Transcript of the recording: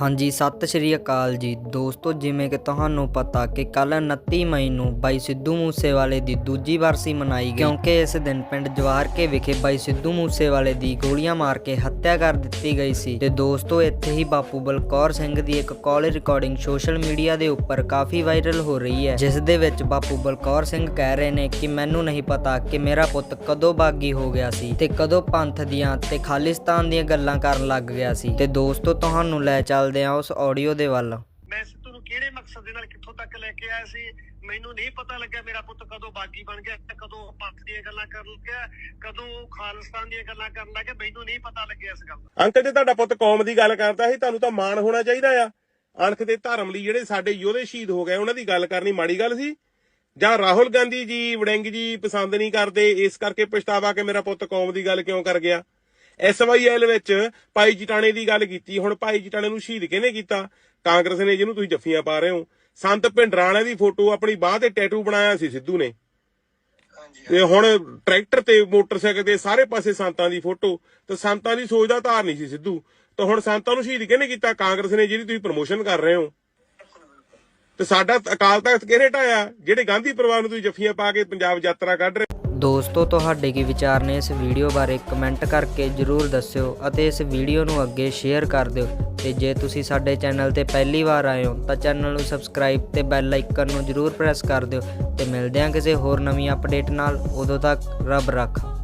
ਹਾਂਜੀ, ਸਤਿ ਸ਼੍ਰੀ ਅਕਾਲ ਜੀ। ਦੋਸਤੋ, ਜਿਵੇਂ ਕਿ ਤੁਹਾਨੂੰ ਪਤਾ ਕਿ ਕੱਲ 29 ਮਈ ਨੂੰ ਬਾਈ ਸਿੱਧੂ ਮੂਸੇਵਾਲੇ ਦੀ ਦੂਜੀ ਵਾਰਸੀ ਮਨਾਈ ਗਈ। ਕਿਉਂਕਿ ਇਸ ਦਿਨ ਪਿੰਡ ਜਵਾਰਕੇ ਵਿਖੇ ਬਾਈ ਸਿੱਧੂ ਮੂਸੇਵਾਲੇ ਦੀ ਗੋਲੀਆਂ ਮਾਰ ਕੇ ਹੱਤਿਆ ਕਰ ਦਿੱਤੀ ਗਈ ਸੀ। ਤੇ ਦੋਸਤੋ, ਇੱਥੇ ਹੀ ਬਾਪੂ ਬਲਕੌਰ ਸਿੰਘ ਦੀ ਇੱਕ ਕਾਲ ਰਿਕਾਰਡਿੰਗ ਸੋਸ਼ਲ ਮੀਡੀਆ ਦੇ ਉੱਪਰ ਕਾਫੀ ਵਾਇਰਲ ਹੋ ਰਹੀ ਹੈ। ਜਿਸ ਦੇ ਵਿੱਚ ਬਾਪੂ ਬਲਕੌਰ ਸਿੰਘ ਕਹਿ ਰਹੇ ਨੇ ਕਿ ਮੈਨੂੰ ਨਹੀਂ ਪਤਾ ਕਿ ਮੇਰਾ ਪੁੱਤ ਕਦੋਂ ਬਾਗੀ ਹੋ ਗਿਆ ਸੀ ਤੇ ਕਦੋਂ ਪੰਥ ਦੀਆਂ ਤੇ ਖਾਲਿਸਤਾਨ ਦੀਆਂ ਗੱਲਾਂ ਕਰਨ ਲੱਗ ਗਿਆ ਸੀ। ਤੇ ਦੋਸਤੋ, ਤੁਹਾਨੂੰ ਲੈ ਚੱਲ ਚੱਲਦੇ ਹਾਂ ਉਸ ਆਡੀਓ ਦੇ ਵੱਲ। ਮੈਂ ਸਿੱਧੂ ਨੂੰ ਕਿਹੜੇ ਮਕਸਦ ਦੇ ਨਾਲ ਕਿੱਥੋਂ ਤੱਕ ਲੈ ਕੇ ਆਇਆ ਸੀ? ਮੈਨੂੰ ਨਹੀਂ ਪਤਾ ਲੱਗਿਆ ਮੇਰਾ ਪੁੱਤ ਕਦੋਂ ਬਾਗੀ ਬਣ ਗਿਆ ਕਦੋਂ ਪੰਥ ਦੀਆਂ ਗੱਲਾਂ ਕਰਨ ਲੱਗਿਆ ਕਦੋਂ ਖਾਲਿਸਤਾਨ ਦੀਆਂ ਗੱਲਾਂ ਕਰਨ ਲੱਗਿਆ ਮੈਨੂੰ ਨਹੀਂ ਪਤਾ ਲੱਗਿਆ ਇਸ ਗੱਲ ਦਾ। ਅੰਕਲ ਜੇ ਤੁਹਾਡਾ ਪੁੱਤ ਕੌਮ ਦੀ ਗੱਲ ਕਰਦਾ ਸੀ ਤੁਹਾਨੂੰ ਤਾਂ ਮਾਣ ਹੋਣਾ ਚਾਹੀਦਾ ਆ। ਅਣਖ ਦੇ ਧਰਮ ਲਈ ਜਿਹੜੇ ਸਾਡੇ ਯੋਧੇ ਸ਼ਹੀਦ ਹੋ ਗਏ ਉਹਨਾਂ ਦੀ ਗੱਲ ਕਰਨੀ ਮਾੜੀ ਗੱਲ ਸੀ। ਜਾਂ ਰਾਹੁਲ ਗਾਂਧੀ ਜੀ ਵੜਿੰਗ ਜੀ ਪਸੰਦ ਨਹੀਂ ਕਰਦੇ ਇਸ ਕਰਕੇ ਪਛਤਾਵਾ ਕਿ ਮੇਰਾ ਪੁੱਤ ਕੌਮ ਦੀ ਗੱਲ ਕਿਉਂ ਕਰ ਗਿਆ? ਐਸਵਾਈਐਲ ਵਿੱਚ ਭਾਈ ਜਟਾਣੇ ਦੀ ਗੱਲ ਕੀਤੀ ਹੁਣ ਭਾਈ ਜਟਾਣੇ ਨੂੰ ਸ਼ਹੀਦ ਕਿਹਨੇ ਕੀਤਾ? ਕਾਂਗਰਸ ਨੇ ਜਿਹਨੂੰ ਤੁਸੀਂ ਜੱਫੀਆਂ ਪਾ ਰਹੇ ਹੋ ਸੰਤ ਭਿੰਡਰਾਣੇ ਦੀ ਫੋਟੋ ਆਪਣੀ ਬਾਹ ਤੇ ਟੈਟੂ ਬਣਾਇਆ ਸੀ ਸਿੱਧੂ ਨੇ। ਤੇ ਹੁਣ ਟਰੈਕਟਰ ਤੇ ਮੋਟਰਸਾਈਕਲ ਤੇ ਸਾਰੇ ਪਾਸੇ ਸੰਤਾਂ ਦੀ ਫੋਟੋ ਤੇ ਸੰਤਾਂ ਦੀ ਸੋਚ ਦਾ ਧਾਰ ਨਹੀਂ ਸੀ ਸਿੱਧੂ। ਤਾਂ ਹੁਣ ਸੰਤਾਂ ਨੂੰ ਸ਼ਹੀਦ ਕਿਹਨੇ ਕੀਤਾ? ਕਾਂਗਰਸ ਨੇ ਜਿਹਦੀ ਤੁਸੀਂ ਪ੍ਰਮੋਸ਼ਨ ਕਰ ਰਹੇ ਹੋ। ਤੇ ਸਾਡਾ ਅਕਾਲ ਤਖਤ ਕਿਹਨੇ ਢਾਇਆ? ਜਿਹੜੇ ਗਾਂਧੀ ਪਰਿਵਾਰ ਨੂੰ ਤੁਸੀਂ ਜੱਫੀਆਂ ਪਾ ਕੇ ਪੰਜਾਬ ਯਾਤਰਾ ਕੱਢ ਰਹੇ ਦੋਸਤੋ, ਤੁਹਾਡੇ ਕੀ ਵਿਚਾਰ ਨੇ ਇਸ ਵੀਡੀਓ ਬਾਰੇ ਕਮੈਂਟ ਕਰਕੇ ਜਰੂਰ ਦੱਸਿਓ ਅਤੇ ਇਸ ਵੀਡੀਓ ਨੂੰ ਅੱਗੇ ਸ਼ੇਅਰ ਕਰ ਦਿਓ। ਤੇ ਜੇ ਤੁਸੀਂ ਸਾਡੇ ਚੈਨਲ ਤੇ ਪਹਿਲੀ ਵਾਰ ਆਏ ਹੋ, ਤਾਂ ਚੈਨਲ ਨੂੰ ਸਬਸਕ੍ਰਾਈਬ ਤੇ ਬੈਲ ਆਈਕਨ ਨੂੰ ਜਰੂਰ ਪ੍ਰੈਸ ਕਰ ਦਿਓ ਤੇ ਮਿਲਦੇ ਹਾਂ ਕਿਸੇ ਹੋਰ ਨਵੀਂ ਅਪਡੇਟ ਨਾਲ। ਉਦੋਂ ਤੱਕ ਰੱਬ ਰੱਖਾ।